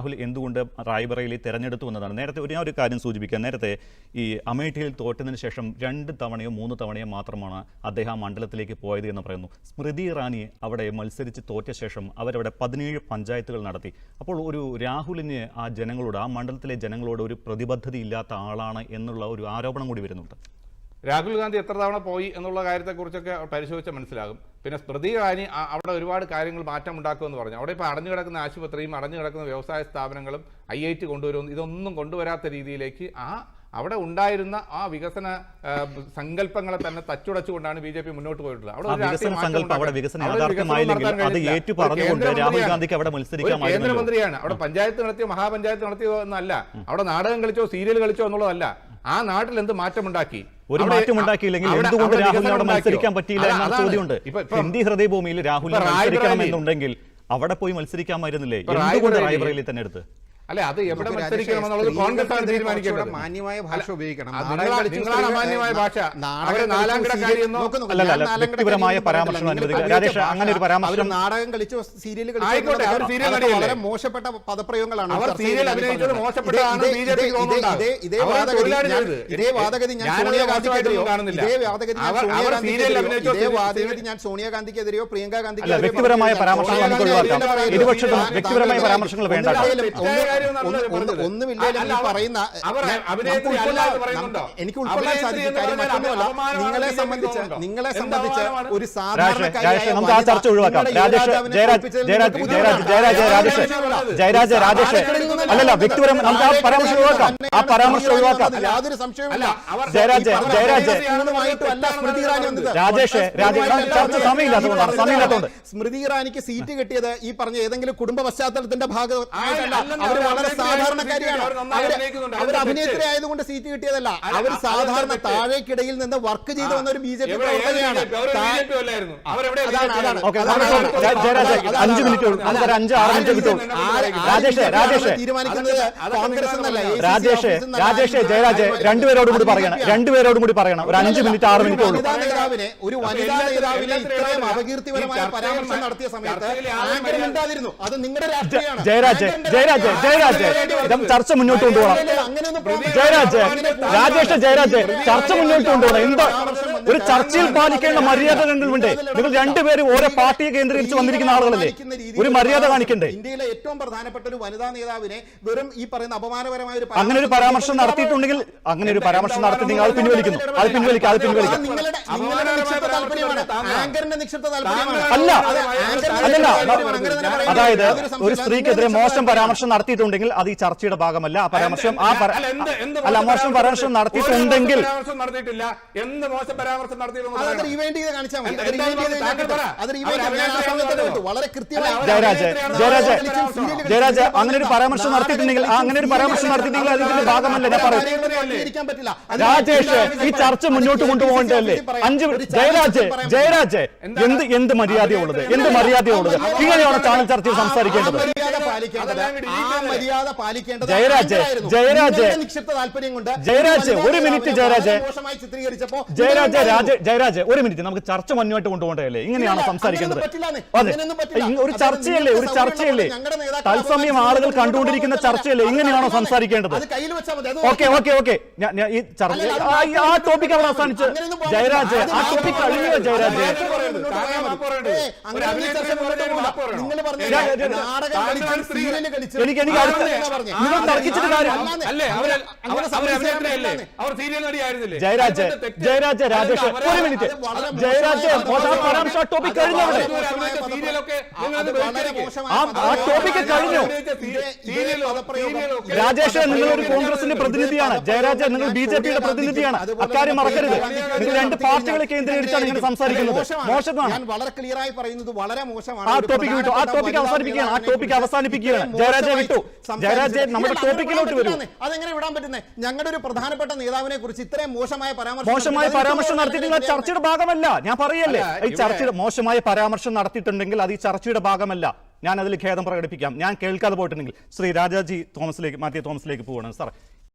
രാഹുൽ എന്തുകൊണ്ട് റായ്ബറയിൽ തിരഞ്ഞെടുത്തു എന്നതാണ്. നേരത്തെ ഒരു ഞാൻ ഒരു കാര്യം സൂചിപ്പിക്കാം. നേരത്തെ ഈ അമേഠിയിൽ തോറ്റതിന് ശേഷം രണ്ട് തവണയോ മൂന്ന് തവണയോ മാത്രമാണ് അദ്ദേഹം മണ്ഡലത്തിലേക്ക് പോയത് എന്ന് പറയുന്നു. സ്മൃതി ഇറാനി അവിടെ മത്സരിച്ച് തോറ്റ ശേഷം അവരവിടെ പതിനേഴ് പഞ്ചായത്തുകൾ നടത്തി. അപ്പോൾ ഒരു രാഹുലിന് ആ ജനങ്ങളോട് ആ മണ്ഡലത്തിലെ ജനങ്ങളോട് ഒരു പ്രതിബദ്ധതയില്ലാത്ത ആളാണ് എന്നുള്ള ഒരു ആരോപണം കൂടി വരുന്നുണ്ട്. രാഹുൽ ഗാന്ധി എത്ര തവണ പോയി എന്നുള്ള കാര്യത്തെക്കുറിച്ചൊക്കെ പരിശോധിച്ചാൽ മനസ്സിലാകും. പിന്നെ സ്മൃതി ഇറാനി അവിടെ ഒരുപാട് കാര്യങ്ങൾ മാറ്റം ഉണ്ടാക്കുമെന്ന് പറഞ്ഞു. അവിടെ ഇപ്പോൾ അടഞ്ഞു കിടക്കുന്ന ആശുപത്രിയും അടഞ്ഞു കിടക്കുന്ന വ്യവസായ സ്ഥാപനങ്ങളും ഐ ഐ ടി കൊണ്ടുവരും ഇതൊന്നും കൊണ്ടുവരാത്ത രീതിയിലേക്ക് ആ അവിടെ ഉണ്ടായിരുന്ന ആ വികസന സങ്കല്പങ്ങളെ തന്നെ തച്ചുടച്ചുകൊണ്ടാണ് ബി ജെ പി മുന്നോട്ട് പോയിട്ടുള്ളത്. കേന്ദ്രമന്ത്രിയാണ് അവിടെ പഞ്ചായത്ത് നടത്തിയോ മഹാപഞ്ചായത്ത് നടത്തിയോ എന്നല്ല. അവിടെ നാടകം കളിച്ചോ സീരിയൽ കളിച്ചോ എന്നുള്ളതല്ല. ആ നാട്ടിൽ എന്ത് മാറ്റമുണ്ടാക്കി? ഒരു മാറ്റം ഉണ്ടാക്കിയില്ലെങ്കിൽ എന്തുകൊണ്ട് രാഹുലിന് അവിടെ മത്സരിക്കാൻ പറ്റിയില്ല എന്ന ചോദ്യമുണ്ട്. ഹിന്ദി ഹൃദയഭൂമിയിൽ രാഹുലിന് ഇപ്പൊ മത്സരിക്കണം എന്നുണ്ടെങ്കിൽ അവിടെ പോയി മത്സരിക്കാമായിരുന്നില്ലേ എന്തുകൊണ്ട് റായ്ബറേലി തന്നെ എടുത്ത്? അല്ലെ അത് എവിടെ മത്സരിക്കണം എന്നുള്ളത് കോൺഗ്രസ് ആണ് തീരുമാനിക്കേണ്ടത് മാന്യമായ ഭാഷ ഉപയോഗിക്കണം. നിങ്ങളാണ് സ്ത്രീകൾ- ഭാഷ അവരെ നാലാം വ്യക്തിപരമായ പരാമർശം അനുവദിക്കുക. രാജേഷ്, അങ്ങനെ ഒരു പരാമർശം- നാടകം കളിച്ച് സീരിയൽ ആയിക്കോട്ടെ, അവർ സീരിയൽ? വളരെ മോശപ്പെട്ട പദപ്രയോഗങ്ങളാണ് അവർ സീരിയൽ അഭിനയിച്ചത്. മോശപ്പെട്ടതാണ് ഇതേ- ബി ജെ പിക്ക് ഇതേ- ഇതേ- ഇതേ വാദഗതി. ഇതേ വാദഗതി ഞാൻ ഞാനത് സോണിയാ മോശമായിട്ടൊന്നും ഗാന്ധിക്കെതിരെയോ കാണുന്നില്ല. ഇതേ വാദഗതി ഞാൻ ഇതേ വാദഗതി ഞാൻ പ്രിയങ്ക ഗാന്ധിക്കെതിരെയോ വ്യക്തിപരമായ പറഞ്ഞില്ല. പരാമർശങ്ങൾ നമുക്ക് ഒഴിവാക്കാം ഇരുപക്ഷത്തും വ്യക്തിപരമായ പരാമർശങ്ങൾ വേണ്ട പറയുന്ന? എനിക്ക് ഉൾക്കൊള്ളാൻ സാധിക്കില്ല സാധിക്കും കാര്യം മറ്റൊന്നുമല്ല നിങ്ങളെ സംബന്ധിച്ച് നിങ്ങളെ സംബന്ധിച്ച് ഒരു ജയരാജ് ജയരാജ് ജയരാജ് ബുദ്ധിമുട്ടാണ്. ജയരാജ് രാജേഷ്. ജയരാജ് അല്ലല്ല വ്യക്തിപരം നമുക്ക് ആ പരാമർശം ഒഴിവാക്കാം. ആ പരാമർശം ഒഴിവാക്കാം. യാതൊരു സംശയവുമില്ല. ജയരാജ്, ജയരാജ്. രാജേഷ്, രാജേഷ്, ചർച്ച. സമയമില്ലാത്തതുകൊണ്ടാണ്, സമയമില്ലാത്തതുകൊണ്ട്. സ്മൃതി ഇറാനിക്ക് സീറ്റ് കിട്ടിയത് ഈ പറഞ്ഞ ഏതെങ്കിലും കുടുംബ പശ്ചാത്തലത്തിന്റെ ഭാഗം അവർ വളരെ സാധാരണക്കാരിയാണ്. അവർ അഭിനേത്രി ആയതുകൊണ്ട് സീറ്റ് കിട്ടിയതല്ല. അവർ സാധാരണ താഴേക്കിടയിൽ നിന്ന് വർക്ക് ചെയ്തു വന്ന ഒരു ബി ജെ പി പ്രവർത്തകയാണ് ജയ- അഞ്ച് മിനിറ്റ് ഉള്ളൂ. അഞ്ച് ആറ് മിനിറ്റ് രാജേഷ്, രാജേഷ്. തീരുമാനിക്കുന്നത് കോൺഗ്രസ് എന്നല്ല രാജേഷ് രാജേഷ് ജയരാജ്. രണ്ടുപേരോടും കൂടി പറയണം. രണ്ടുപേരോടും കൂടി പറയണം. ഒരു അഞ്ച് മിനിറ്റ് ആറ് മിനിറ്റ് ഉള്ളൂ. ഒരു വനിതാ നേതാവിനെ ഇത്രയും. അപകീർത്തിപരമായ പരാമർശം നടത്തിയ സമയത്ത് മിണ്ടാതിരുന്നു. അത് നിങ്ങളുടെ രാഷ്ട്രീയമാണ്. ജയരാജ് ജയരാജ് രാഷ്ട്രീയം ജയരാജ് ഇതും ചർച്ച മുന്നോട്ട് കൊണ്ടുപോകണം. ജയരാജ് രാജേഷ് ജയരാജ് ചർച്ച മുന്നോട്ട് കൊണ്ടുപോകണം. എന്താ ഒരു ചർച്ചയിൽ പാലിക്കേണ്ട മര്യാദ മര്യാദകളുണ്ട് നിങ്ങൾ രണ്ടുപേരും ഓരോ പാർട്ടിയെ കേന്ദ്രീകരിച്ച് വന്നിരിക്കുന്ന ആളുകളല്ലേ? ഒരു മര്യാദ കാണിക്കണ്ടേ? ഇന്ത്യയിലെ ഏറ്റവും പ്രധാനപ്പെട്ട ഒരു വനിതാ നേതാവിനെ വെറും ഈ പറയുന്ന അപമാനപരമായ ഒരു അങ്ങനെ ഒരു പരാമർശം നടത്തിയിട്ടുണ്ടെങ്കിൽ അങ്ങനെ ഒരു പരാമർശം നടത്തിയിട്ടുണ്ടെങ്കിൽ അത് പിൻവലിക്കുന്നു. അത് പിൻവലിക്കാം അത് പിൻവലിക്കാം. അല്ല. അല്ലല്ല. അതായത് ഒരു സ്ത്രീക്കെതിരെ മോശം പരാമർശം നടത്തിയിട്ടുണ്ടെങ്കിൽ അത് ഈ ചർച്ചയുടെ ഭാഗമല്ല. ആ പരാമർശം ആ അല്ല, എന്ത്- എന്ത് അല്ല മോശം പരാമർശം നടത്തിയിട്ടുണ്ടെങ്കിൽ നടത്തിയിട്ടില്ല. എന്ത് മോശം പരാമർശം? കേട്ടു വളരെ ജയരാജ് ജയരാജ് അങ്ങനെ ഒരു പരാമർശം നടത്തിയിട്ടുണ്ടെങ്കിൽ ആ അങ്ങനെ ഒരു പരാമർശം നടത്തിയിട്ടുണ്ടെങ്കിൽ അതിന്റെ ഭാഗമല്ല. ഞാൻ രാജേഷ് ഈ ചർച്ച മുന്നോട്ട് കൊണ്ടുപോകേണ്ടതല്ലേ? അഞ്ച് ജയരാജ് ജയരാജ് എന്ത് എന്ത് മര്യാദയുള്ളത്? എന്ത് മര്യാദയുള്ളത്? ഇങ്ങനെയാണ് ചാനൽ ചർച്ചയിൽ സംസാരിക്കേണ്ടത്? മര്യാദ പാലിക്കേണ്ടത്. ആ മര്യാദ പാലിക്കേണ്ടത് ജയരാജ്. ജയരാജ്, നിങ്ങളുടെ നിക്ഷിപ്ത താല്പര്യം കൊണ്ട് ജയരാജ്, ഒരു മിനിറ്റ് ജയരാജ്. വളരെ മോശമായി ചിത്രീകരിച്ചപ്പോ ജയരാജ് ജയരാജ് ഒരു മിനിറ്റ്. നമുക്ക് ചർച്ച മുന്നോട്ട് കൊണ്ടുപോകണ്ടല്ലേ ഇങ്ങനെയാണ് സംസാരിക്കുന്നത്? ഒരു ചർച്ചയല്ലേ ഒരു ചർച്ചയല്ലേ? തത്സമയം ആളുകൾ കണ്ടുകൊണ്ടിരിക്കുന്ന ചർച്ചയല്ലേ? ഇങ്ങനെയാണോ സംസാരിക്കേണ്ടത്? അത് കയ്യിൽ വെച്ചാൽ മതി. അത് ഓക്കെ ഓക്കെ ഓക്കെ. ഈ ചർച്ച ആ- ടോപ്പിക് അവിടെ അവസാനിച്ച് ജയരാജ് ആ ടോപ്പിക് കഴിഞ്ഞോ ജയരാജ്? എനിക്ക് എനിക്ക്. നിങ്ങൾ തർക്കിച്ചിട്ട് കാര്യം ജയരാജ് ജയരാജ് രാജേഷ് ഒരു മിനിറ്റ്. ജയരാജ് പരാമർശം ആ ടോപ്പിക് കഴിഞ്ഞു അവിടെ. ആ- ടോപ്പിക് കഴിഞ്ഞു. രാജേഷ് നിങ്ങൾ ഒരു കോൺഗ്രസിന്റെ പ്രതിനിധിയാണ്. ജയരാജ് നിങ്ങൾ ബി ജെ പിയുടെ പ്രതിനിധിയാണ്. അക്കാര്യം മറക്കരുത്. നിങ്ങൾ രണ്ട് പാർട്ടികളെ കേന്ദ്രീകരിച്ചാണ് നിങ്ങൾ സംസാരിക്കുന്നത്. മോശമാണ്. ഞാൻ വളരെ ക്ലിയർ ആയി പറയുന്നത് വളരെ മോശമാണ്. ആ ടോപ്പിക് വിട്ടു. ആ ടോപ്പിക് അവസാനിപ്പിക്കുകയാണ്. ആ ടോപ്പിക് അവസാനിപ്പിക്കുകയാണ്. ജയരാജെ വിട്ടു. ജയരാജെ നമ്മുടെ ടോപ്പിക്കിലോട്ട് വരും. അതെങ്ങനെ വിടാൻ പറ്റുന്നത് ഞങ്ങളുടെ ഒരു പ്രധാനപ്പെട്ട നേതാവിനെ കുറിച്ച് ഇത്രയും മോശമായ പരാമർശം മോശമായ പരാമർശം നടത്തിയിട്ടുള്ള ചർച്ചയുടെ ഭാഗമല്ല. ഞാൻ പറയല്ലേ? ഈ ചർച്ച ചർച്ചയുടെ മോശമായ പരാമർശം നടത്തിയിട്ടുണ്ടെങ്കിൽ അത് ഈ ചർച്ചയുടെ ഭാഗമല്ല. ഞാൻ അതിൽ ഖേദം പ്രകടിപ്പിക്കാം. ഞാൻ കേൾക്കാതെ പോയിട്ടുണ്ടെങ്കിൽ ശ്രീ രാജാജി തോമസിലേക്ക് മാത്യു തോമസിലേക്ക് പോവുകയാണ്. സാർ